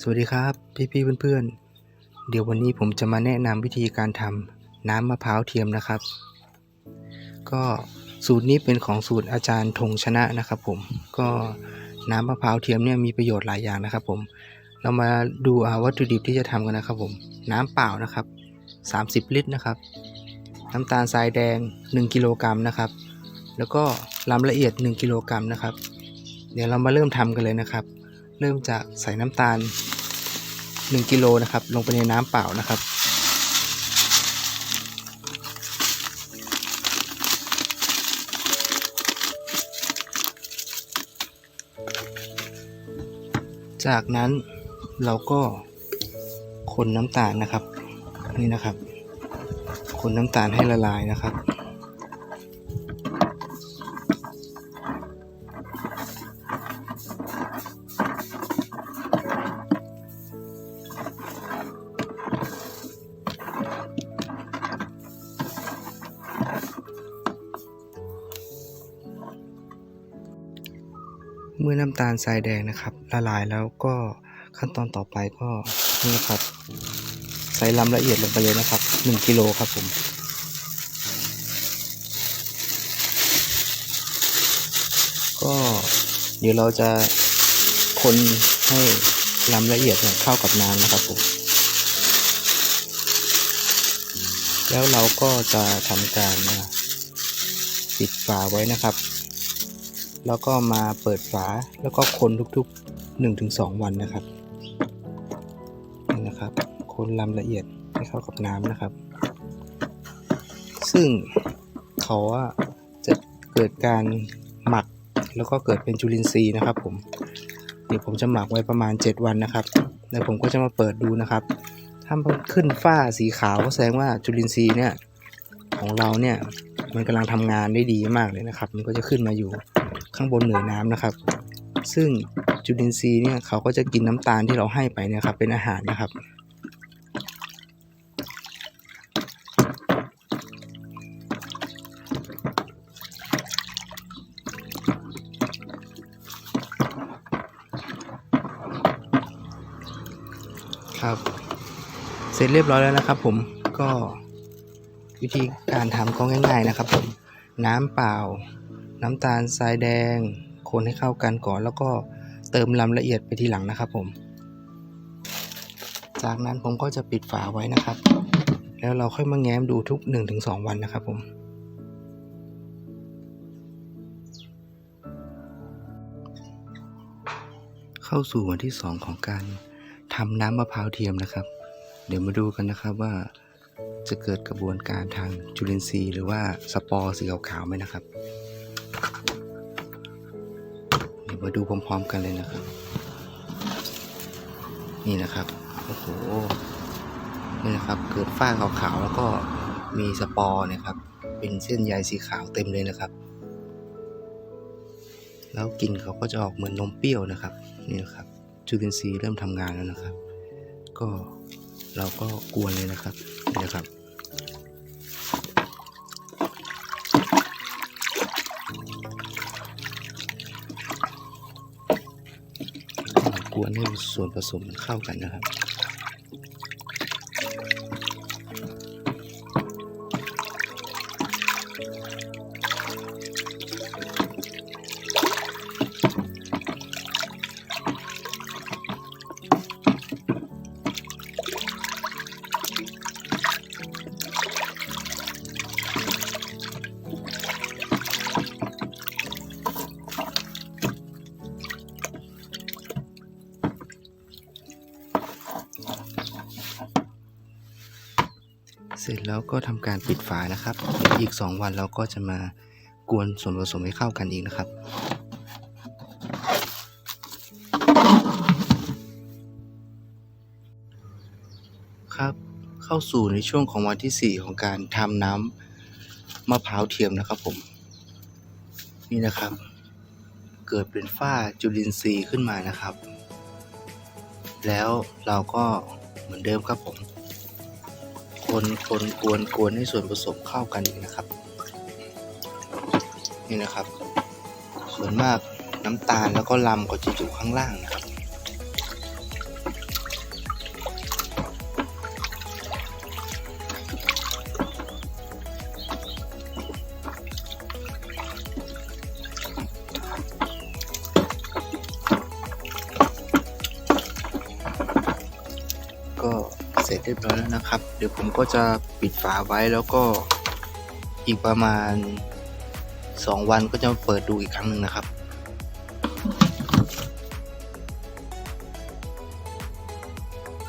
สวัสดีครับ พี่ๆเพื่อนๆ เดี๋ยววันนี้ผมจะมาแนะนำวิธีการทำน้ำมะพร้าวเทียมนะครับ ก็สูตรนี้เป็นของสูตรอาจารย์ธงชนะนะครับ ผมก็น้ำมะพร้าวเทียมเนี่ยมีประโยชน์หลายอย่างนะครับ ผม เรามาดูอ่าวัตถุดิบที่จะทำกันนะครับผม น้ำเปล่านะครับ 30 ลิตรนะครับ น้ำตาลทรายแดง 1 กิโลกรัมนะครับ แล้วก็ลำละเอียด 1 กิโลกรัมนะครับ เดี๋ยวเรามาเริ่มทำกันเลยนะครับ เริ่มจากใส่น้ำตาล 1กิโลนะครับ ลงไปในน้ำเปล่านะครับ จากนั้นเราก็คนน้ำตาลนะครับ นี่นะครับ คนน้ำตาลให้ละลายนะครับ เมื่อน้ำตาลทรายแดงนะครับ ละลายแล้วก็ขั้นตอนต่อไปก็นี่นะครับ ใส่ลำละเอียดลงไปเลยนะครับ1กิโลครับผมก็เดี๋ยวเราจะคนให้ลำละเอียดเข้ากับน้ำนะครับผมแล้วเราก็จะทำการปิดฝาไว้นะครับ แล้วก็มาเปิดฝาแล้วก็คนทุกๆ 1-2 วันนะครับนี่นะครับ คนลำละเอียดให้เข้ากับน้ำนะครับ ซึ่งเขาจะเกิดการหมักแล้วก็เกิดเป็นจุลินทรีย์นะครับผมเดี๋ยวผมจะหมักไว้ประมาณ 7 วันนะครับแล้วผมก็จะมาเปิดดูนะครับ ถ้ามันขึ้นฝ้าสีขาวก็แสดงว่าจุลินทรีย์เนี่ยของเราเนี่ยมันกำลังทำงานได้ดีมากเลยนะครับ มันก็จะขึ้นมาอยู่ ข้างบนเหนือน้ำนะครับ ซึ่งจุลินทรีย์เนี่ยเขาก็จะกินน้ำตาลที่เราให้ไปเนี่ยครับเป็นอาหารนะครับ ครับ เสร็จเรียบร้อยแล้วนะครับ ผมก็วิธีการทำก็ง่าย ๆนะครับ ผมน้ำเปล่า น้ำตาลทรายแดง คนให้เข้ากันก่อน แล้วก็เติมลำละเอียดไปทีหลังนะครับผม จากนั้นผมก็จะปิดฝาไว้นะครับ แล้วเราค่อยมาแง้มดูทุก 1-2 วันนะครับผมเข้าสู่วันที่ 2 ของการทำน้ำมะพร้าวเทียมนะครับ เดี๋ยวมาดูกันนะครับว่าจะเกิดกระบวนการทางจุลินทรีย์ หรือว่าสปอร์สีขาวๆไหมนะครับ เดี๋ยวมาดูพร้อมๆกันเลยนะครับ นี่นะครับโอ้โหนี่นะครับเกิดฝ้าขาวๆแล้วก็มีสปอร์นะครับ เป็นเส้นใยสีขาวเต็มเลยนะครับ แล้วกลิ่นเขาก็จะออกเหมือนนมเปรี้ยวนะครับนี่นะครับจุลินทรีย์เริ่มทำงานแล้วนะครับ ก็เราก็กวนเลยนะครับนี่นะครับ วนให้ส่วนผสมเข้ากันนะครับ เสร็จแล้วก็ทำการปิดฝานะครับเดี๋ยวอีก 2 วันเราก็จะมากวนส่วนผสมให้เข้ากันอีกนะครับ ครับเข้าสู่ในช่วงของวันที่ 4 ของการทำน้ำมะพร้าวเทียมนะครับผม นี่นะครับ เกิดเป็นฝ้าจุลินทรีย์ขึ้นมานะครับ แล้วเราก็เหมือนเดิมครับผม คนคนกวนกวนให้ส่วนผสมเข้ากันนะครับ นี่นะครับ ส่วนมากน้ำตาลแล้วก็ลำก็จะอยู่ข้างล่างนะครับ เรียบร้อยแล้วนะครับ เดี๋ยวผมก็จะปิดฝาไว้แล้วก็อีกประมาณ 2 วันก็จะเปิดดูอีกครั้งหนึ่งนะครับ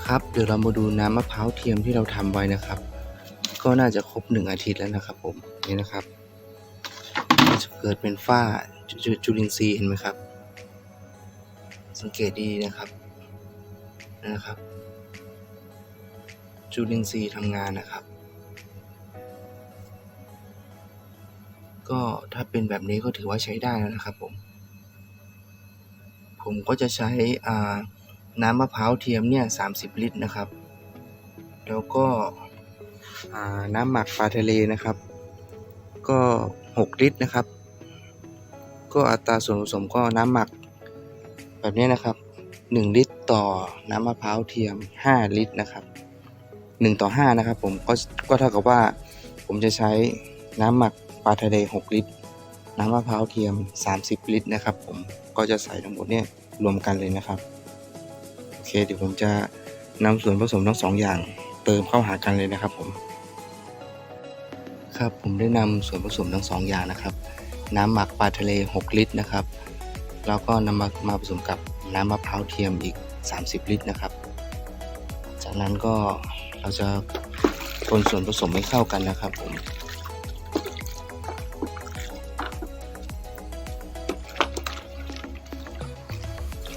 ครับเดี๋ยวเรามาดูน้ำมะพร้าวเทียมที่เราทำไว้นะครับ ก็น่าจะครบหนึ่งอาทิตย์แล้วนะครับ ผมนี่นะครับจะเกิดเป็นฝ้าจจจุลินทรีย์เห็นไหมครับ สังเกตดีนะครับนะครับ จุลินทรีย์ทำงานนะครับ ก็ถ้าเป็นแบบนี้ก็ถือว่าใช้ได้แล้วนะครับผมผมก็จะใช้อ่าน้ำมะพร้าวเทียมเนี่ย30ลิตรนะครับ แล้วก็น้ำหมักปลาทะเลนะครับ ก็ 6 ลิตรนะครับ ก็อัตราส่วนผสมก็น้ำหมัก แบบนี้นะครับ 1 ลิตรต่อน้ำมะพร้าวเทียม 5 ลิตรนะครับ 1 ต่อ 5 นะครับผมก็ก็เท่ากับว่า ผมจะใช้น้ำหมักปลาทะเล6 ลิตร น้ำมะพร้าวเทียม 30 ลิตรนะครับ ผมก็จะใส่ทั้งหมดเนี่ยรวมกันเลยนะครับโอเคเดี๋ยวผมจะนำส่วนผสมทั้งสองอย่างเติมเข้าหากันเลยนะครับผมครับผมได้นำส่วนผสมทั้งสองอย่างนะครับ น้ำหมักปลาทะเล 6 ลิตรนะครับแล้วก็นำมามาผสมกับน้ำมะพร้าวเทียมอีก 30 ลิตรนะครับ จากนั้นก็ เราจะคนส่วนผสมให้เข้ากันนะครับผม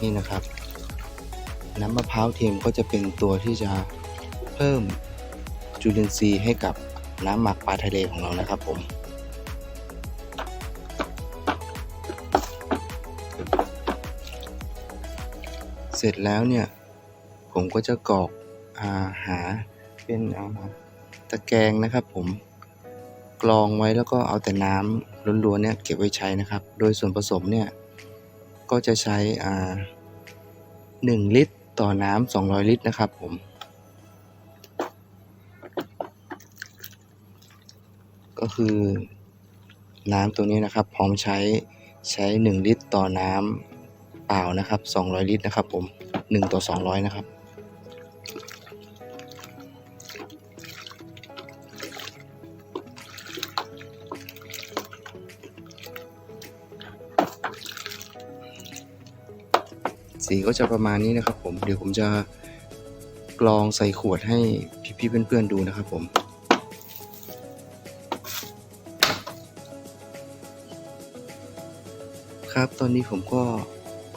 นี่นะครับ น้ำมะพร้าวเทียมก็จะเป็นตัวที่จะเพิ่มจุลินทรีย์ให้กับน้ำหมักปลาทะเลของเรานะครับผมเสร็จแล้วเนี่ย ผมก็จะกรอกอาหา เป็นอ่าตะแกรงนะครับ ผมกรองไว้แล้วก็เอาแต่น้ำล้วนๆเนี่ยเก็บไว้ใช้นะครับ โดยส่วนผสมเนี่ยก็จะใช้อ่า1ลิตรต่อน้ำ200 ลิตรนะครับผม ก็คือน้ำตัวนี้นะครับ พร้อมใช้ใช้ 1 ลิตรต่อน้ำเปล่านะครับ 200 ลิตรนะครับผม 1 ต่อ 200 นะครับ สีก็จะประมาณนี้นะครับ ผมเดี๋ยวผมจะกรองใส่ขวดให้พี่ๆเพื่อนๆดูนะครับ ผมครับตอนนี้ผมก็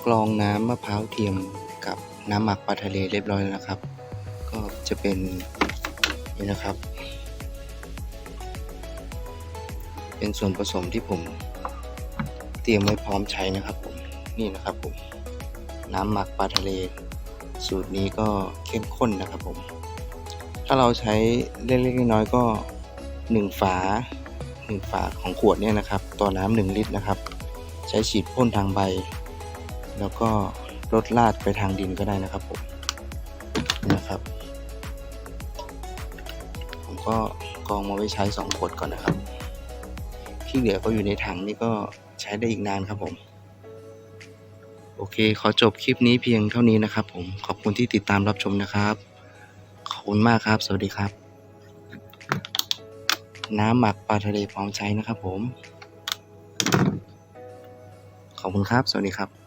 กรองน้ำมะพร้าวเทียมกับน้ำหมักปลาทะเลเรียบร้อยแล้วนะครับ ก็จะเป็นนี่นะครับ เป็นส่วนผสมที่ผมเตรียมไว้พร้อมใช้นะครับผมนี่นะครับผม น้ำหมักปลาทะเล สูตรนี้ก็เข้มข้นนะครับผม ถ้าเราใช้เล็กๆน้อยๆก็ 1 ฝา 1 ฝาของขวดเนี่ยนะครับ ต่อน้ำ1ลิตรนะครับ ใช้ฉีดพ่นทางใบ แล้วก็ลดลาดไปทางดินก็ได้นะครับผมนะครับ ผมก็กรองมาไว้ใช้2ขวดก่อนนะครับ ที่เหลือก็อยู่ในถังนี่ก็ใช้ได้อีกนานครับผม โอเค ขอจบคลิปนี้เพียงเท่านี้นะครับผม ขอบคุณที่ติดตามรับชมนะครับ ขอบคุณมากครับ สวัสดีครับ น้ำหมักปลาทะเลพร้อมใช้นะครับผม ขอบคุณครับ สวัสดีครับ